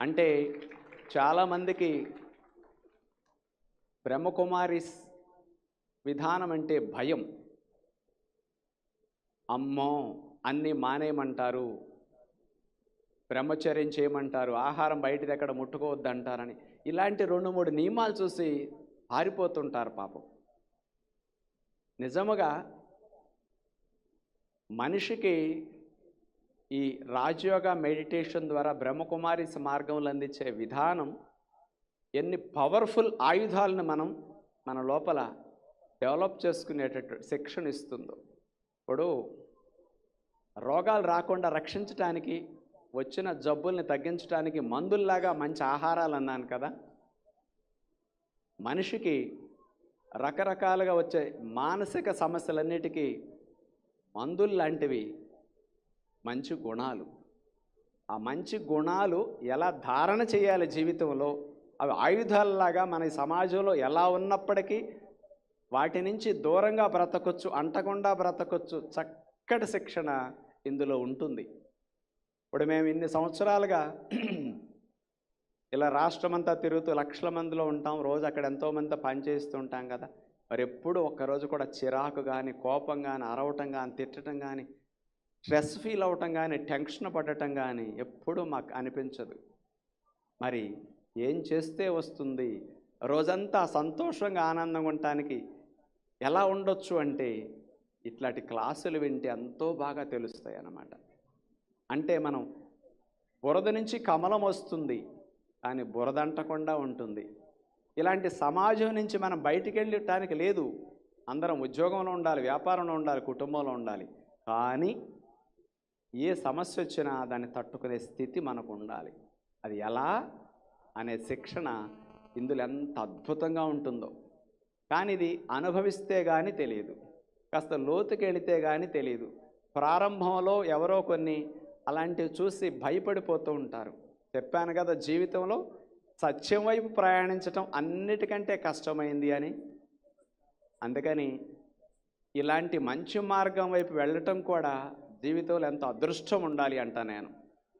అంటే చాలామందికి బ్రహ్మకుమారిస్ విధానం అంటే భయం. అమ్మో అన్నీ మానేయమంటారు. బ్రహ్మచర్యం చేయమంటారు. ఆహారం బయటిది ఎక్కడ ముట్టుకోవద్దు అంటారని ఇలాంటి రెండు మూడు నియమాలు చూసి పారిపోతుంటారు పాపం. నిజముగా మనిషికి ఈ రాజయోగ మెడిటేషన్ ద్వారా బ్రహ్మకుమారి మార్గంలో అందించే విధానం ఎన్ని పవర్ఫుల్ ఆయుధాలను మనం మన లోపల డెవలప్ చేసుకునేటట్టు శిక్షణ ఇస్తుందో. ఇప్పుడు రోగాలు రాకుండా రక్షించటానికి వచ్చిన జబ్బుల్ని తగ్గించడానికి మందుల్లాగా మంచి ఆహారాలు అన్నాను కదా. మనిషికి రకరకాలుగా వచ్చే మానసిక సమస్యలన్నిటికీ మందులు లాంటివి మంచి గుణాలు. ఆ మంచి గుణాలు ఎలా ధారణ చేయాలి జీవితంలో? అవి ఆయుధాలలాగా మన సమాజంలో ఎలా ఉన్నప్పటికీ వాటి నుంచి దూరంగా బ్రతకొచ్చు అంటకుండా బ్రతకొచ్చు చక్కటి శిక్షణ ఇందులో ఉంటుంది. ఇప్పుడు మేము ఇన్ని సంవత్సరాలుగా ఇలా రాష్ట్రమంతా తిరుగుతూ లక్షల మందిలో ఉంటాం. రోజు అక్కడ ఎంతోమంది పనిచేస్తూ ఉంటాం కదా. మరి ఎప్పుడు ఒక్కరోజు కూడా చిరాకు కానీ కోపం కానీ అరవటం కానీ తిట్టడం కానీ స్ట్రెస్ ఫీల్ అవటం కానీ టెన్షన్ పడటం కానీ ఎప్పుడూ మాకు అనిపించదు. మరి ఏం చేస్తే వస్తుంది? రోజంతా సంతోషంగా ఆనందంగా ఉండటానికి ఎలా ఉండొచ్చు అంటే ఇట్లాంటి క్లాసులు వింటే ఎంతో బాగా తెలుస్తాయి అన్నమాట. అంటే మనం బురద నుంచి కమలం వస్తుంది కానీ బురద అంటకుండా ఉంటుంది. ఇలాంటి సమాజం నుంచి మనం బయటికి వెళ్ళటానికి లేదు. అందరం ఉద్యోగంలో ఉండాలి వ్యాపారంలో ఉండాలి కుటుంబంలో ఉండాలి. కానీ ఏ సమస్య వచ్చినా దాన్ని తట్టుకునే స్థితి మనకు ఉండాలి అది ఎలా? అనే శిక్షణ ఇందులో ఎంత అద్భుతంగా ఉంటుందో. కానీ ఇది అనుభవిస్తే కానీ తెలియదు. కాస్త లోతుకెళితే కానీ తెలియదు. ప్రారంభంలో ఎవరో కొన్ని అలాంటివి చూసి భయపడిపోతూ ఉంటారు. చెప్పాను కదా జీవితంలో సత్యం వైపు ప్రయాణించటం అన్నిటికంటే కష్టమైంది అని. అందుకని ఇలాంటి మంచి మార్గం వైపు వెళ్ళటం కూడా జీవితంలో ఎంతో అదృష్టం ఉండాలి అంట నేను.